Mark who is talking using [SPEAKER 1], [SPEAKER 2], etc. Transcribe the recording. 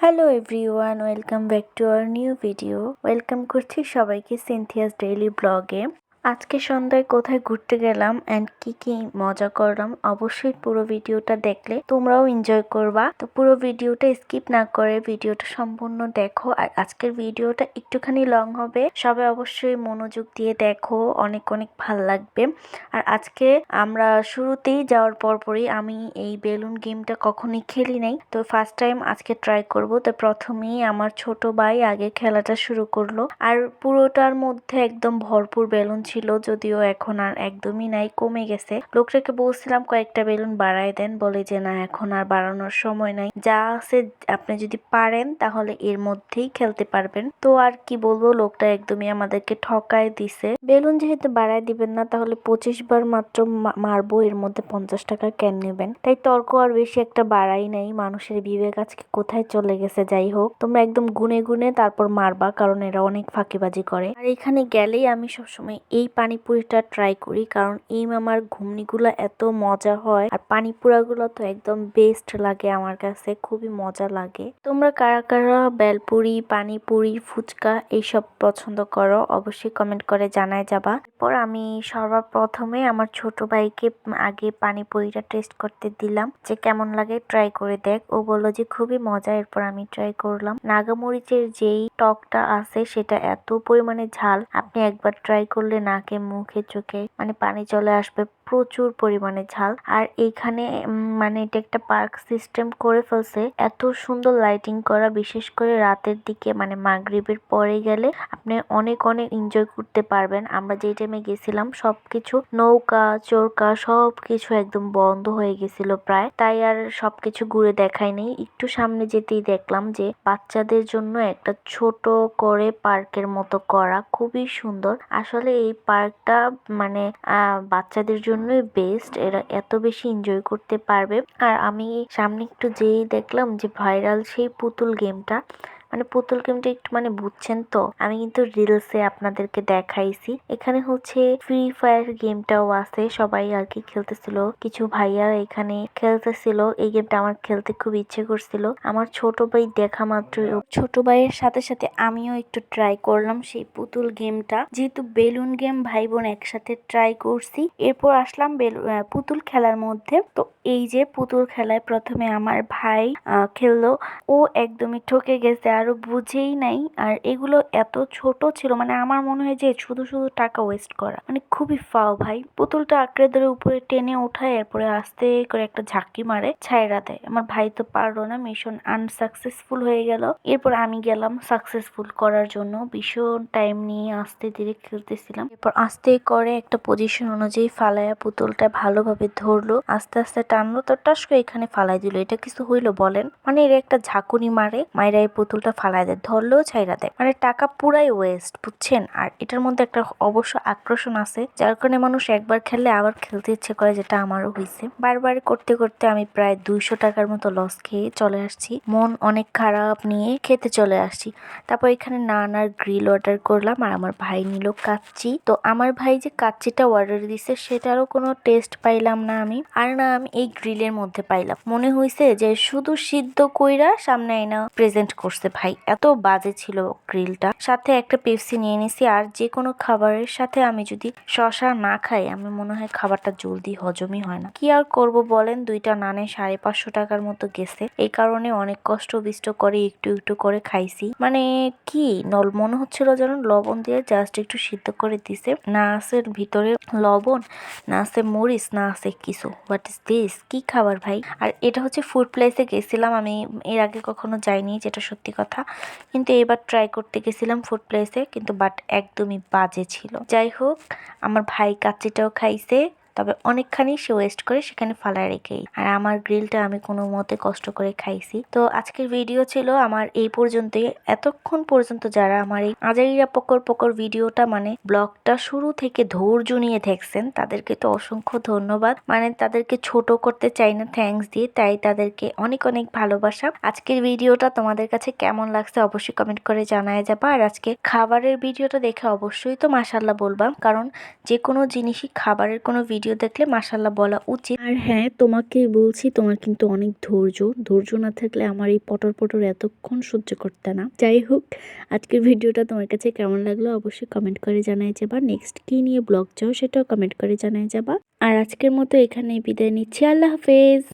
[SPEAKER 1] Hello everyone welcome back to our new video welcome করছি সবাইকে সিনথিয়াস daily ব্লগে আজকে সন্ধ্যায় কোথায় ঘুরতে গেলাম অ্যান্ড কি কি মজা করলাম, অবশ্যই পুরো ভিডিওটা দেখলে তোমরাও এনজয় করবা। তো পুরো ভিডিওটা স্কিপ না করে ভিডিওটা সম্পূর্ণ দেখো আর আজকের ভিডিওটা একটুখানি লং হবে। সবাই অবশ্যই মনোযোগ দিয়ে দেখো, অনেক অনেক ভালো লাগবে। আর আজকে আমরা শুরুতেই যাওয়ার পরপরই আমি এই বেলুন গেমটা কখনোই খেলি নাই। তো ফার্স্ট টাইম আজকে ট্রাই করব। তো প্রথমেই আমার ছোট ভাই আগে খেলাটা শুরু করল। আর পুরোটার মধ্যে একদম ভরপুর বেলুন ছিল, যদিও এখন আর একদমই নাই, কমে গেছে। লোকটাকে বলছিলাম, কয়েকটা বেলুন বাড়াই দেন। বলে যে, না, এখন আর বাড়ানোর সময় নাই। যা আছে আপনি যদি পারেন, তাহলে এর মধ্যেই খেলতে পারবেন। তো আর কি বলব, লোকটা একদমই আমাদেরকে ঠকায় দিছে। বেলুন যেহেতু বাড়ায় দিবেন না, তাহলে পঁচিশ বার মাত্র মারবো, এর মধ্যে পঞ্চাশ টাকা কেন নেবেন? তাই তর্ক আর বেশি একটা বাড়াই নাই। মানুষের বিবেক আজকে কোথায় চলে গেছে, যাই হোক। তোমরা একদম গুনে গুনে তারপর মারবা, কারণ এরা অনেক ফাঁকিবাজি করে। আর এখানে গেলেই আমি সবসময় এই পানিপুরিটা ট্রাই করি, কারণ এই মামার ঘুমনিগুলো এত মজা হয়। আর পানিপুরাগুলো তো একদম বেস্ট লাগে আমার কাছে, খুবই মজা লাগে। তোমরা কারা কারা বেলপুরি, পানিপুরি, ফুচকা এইসব পছন্দ করো, অবশ্যই কমেন্ট করে জানায় যাবা। এরপর আমি সর্বপ্রথমে আমার ছোট ভাইকে আগে পানিপুরিটা টেস্ট করতে দিলাম। যে কেমন লাগে ট্রাই করে দেখ। ও বলল যে খুবই মজা, এরপর আমি ট্রাই করলাম। নাগামরিচের যেই টকটা আছে, সেটা এত পরিমাণে ঝাল। আপনি একবার ট্রাই করলে নাকে, মুখে, চোখে মানে পানি চলে আসবে, প্রচুর পরিমাণে ঝাল। আর এইখানে মানে এটা একটা পার্ক সিস্টেম করে ফেলছে। এত সুন্দর লাইটিং করা, বিশেষ করে রাতের দিকে মানে মাগরিবের পরে গেলে আপনি অনেক অনেক এনজয় করতে পারবেন। আমরা যেই টাইমে গেছিলাম, সবকিছু নৌকা চৌকা সবকিছু একদম বন্ধ হয়ে গেছিল প্রায়। তাই আর সবকিছু ঘুরে দেখাই নেই। একটু সামনে যেতেই দেখলাম যে, বাচ্চাদের জন্য একটা ছোট করে পার্কের মতো করা, খুবই সুন্দর। আসলে এই পার্কটা মানে বাচ্চাদের জন্যই বেস্ট এরা এত বেশি এনজয় করতে পারবে। আর আমি সামনে একটু যেয়েই দেখলাম যে ভাইরাল সেই পুতুল গেমটা মানে পুতুল গেমটা একটু মানে বুঝছেন তো? আমি কিন্তু রিলসে আপনাদেরকে দেখাইছি। এখানে হচ্ছে ফ্রি ফায়ার গেমটাও আছে। সবাই আর কি খেলতেছিল। কিছু ভাইয়া এখানে খেলতেছিল। এই গেমটা আমার খেলতে খুব ইচ্ছে করছিল। আমার ছোট ভাই দেখা মাত্র ছোট ভাইয়ের সাথে সাথে আমিও একটু ট্রাই করলাম সেই পুতুল গেমটা যেহেতু বেলুন গেম ভাই বোন একসাথে ট্রাই করছি। এরপর আসলাম পুতুল খেলার মধ্যে। তো এই যে পুতুল খেলায় প্রথমে আমার ভাই খেললো। ও একদমই ঠকে গেছে। আরও বুঝেই নাই। আর এগুলো এত ছোট ছিল মানে আমার মনে হয় যে শুধু শুধু টাকা ওয়েস্ট করা। মানে খুবই ফাও ভাই। পুতুলটা আঁকড়ে ধরে উপরে টেনে ওঠায় এরপরে আস্তে করে একটা ঝাঁকি মারে, ছাইরা দেয়। আমার ভাই তো পারল না মিশন আনসাকসেসফুল হয়ে গেল। এরপর আমি গেলাম সাকসেসফুল করার জন্য। ভীষণ টাইম নিয়ে আস্তে ধীরে খেলতেছিলাম। এরপর আস্তে করে একটা পজিশন অনুযায়ী ফালায়া পুতুলটা ভালোভাবে ধরলো। আস্তে আস্তে টানলো। তো টাস করে এখানে ফালাই দিল। এটা কিছু হইল বলেন? মানে এর একটা ঝাঁকুনি মারে মায়েরা এই পুতুলটা ফালাই দেয়, ধরলেও ছাইরা দেয়। মানে টাকা পুরাই ওয়েস্ট বুঝছেন? আর এটার মধ্যে একটা অবশ্য আকর্ষণ আছে, যার কারণে মানুষ একবার খেললে আবার খেলতে ইচ্ছে করে, যেটা আমারও হয়েছে বারবার করতে করতে আমি প্রায় দুইশো টাকার মতো লস খেয়ে চলে আসছি। মন অনেক খারাপ নিয়ে খেতে চলে আসছি। তারপর এখানে নান আর গ্রিল অর্ডার করলাম, আর আমার ভাই নিল কাচ্চি। তো আমার ভাই যে কাচ্চিটা অর্ডার দিছে, সেটারও কোনো টেস্ট পাইলাম না আমি। আর না, আমি এই গ্রিলের মধ্যে পাইলাম। মনে হয়েছে যে শুধু সিদ্ধ কইরা সামনে আইনা প্রেজেন্ট করছে ভাই, এত বাজে ছিল গ্রিলটা। সাথে একটা পেপসি নিয়ে নিছি আর যে কোনো খাবারের সাথে আমি যদি শশা না খাই, আমি মনে হয় খাবারটা জলদি হজমই হয় না। কি আর করব বলেন, দুইটা নানে সাড়ে পাঁচশো টাকার মতো গেছে। এই কারণে অনেক কষ্ট বিষ্ট করে একটু একটু করে খাইছি। মানে কি নল, মনে হচ্ছিল যেন লবণ দিয়ে জাস্ট একটু সিদ্ধ করে দিছে। না আছে ভিতরে লবণ, না আছে মরিচ, না আছে কিছু। হোয়াট ইস দিস কি খাবার ভাই? আর এটা হচ্ছে ফুড প্লেসে গেছিলাম, আমি এর আগে কখনো যাইনি, যেটা সত্যি কথা কিন্তু এবার ট্রাই করতে গেছিলাম ফুড প্লেসে কিন্তু বাট একদমই বাজে ছিল। যাই হোক, আমার ভাই কাচ্চিটাও খাইছে। তবে অনেকখানি সে ওয়েস্ট করে সেখানে ফালায় রেখেই। আর আমার গ্রিলটা আমি কোনো মতে কষ্ট করে খাইছি। তো আজকের ভিডিও ছিল আমার এই পর্যন্তই। এতক্ষণ পর্যন্ত যারা আমার এই আজাইরা পকর পকর ভিডিওটা মানে ব্লগটা শুরু থেকে ধৈর্য নিয়ে দেখছেন, তাদেরকে তো অসংখ্য ধন্যবাদ। মানে তাদেরকে ছোট করতে চাই না থ্যাঙ্কস দিয়ে, তাই তাদেরকে অনেক অনেক ভালোবাসা। আজকের ভিডিওটা তোমাদের কাছে কেমন লাগছে অবশ্যই কমেন্ট করে জানায় যাবা। আর আজকে খাবারের ভিডিওটা দেখে অবশ্যই তো মাসাল্লাহ বলবা কারণ যে কোনো জিনিসই খাবারের কোনো ভিডিও ভিডিও দেখলে মাসাল্লাহ বলা উচিত। আর হ্যাঁ তোমাকেই বলছি, তোমার কিন্তু অনেক ধৈর্য। ধৈর্য না থাকলে আমার এই পটর পটর এতক্ষণ সহ্য করতে না। যাই হোক, আজকের ভিডিওটা তোমার কাছে কেমন লাগল অবশ্যই কমেন্ট করে জানাই যাবা। নেক্সট কি নিয়ে ব্লগ চাও সেটাও কমেন্ট করে জানাই যাবা। আর আজকের মতো এখানে বিদায় নিচ্ছি। আল্লাহ হাফেজ।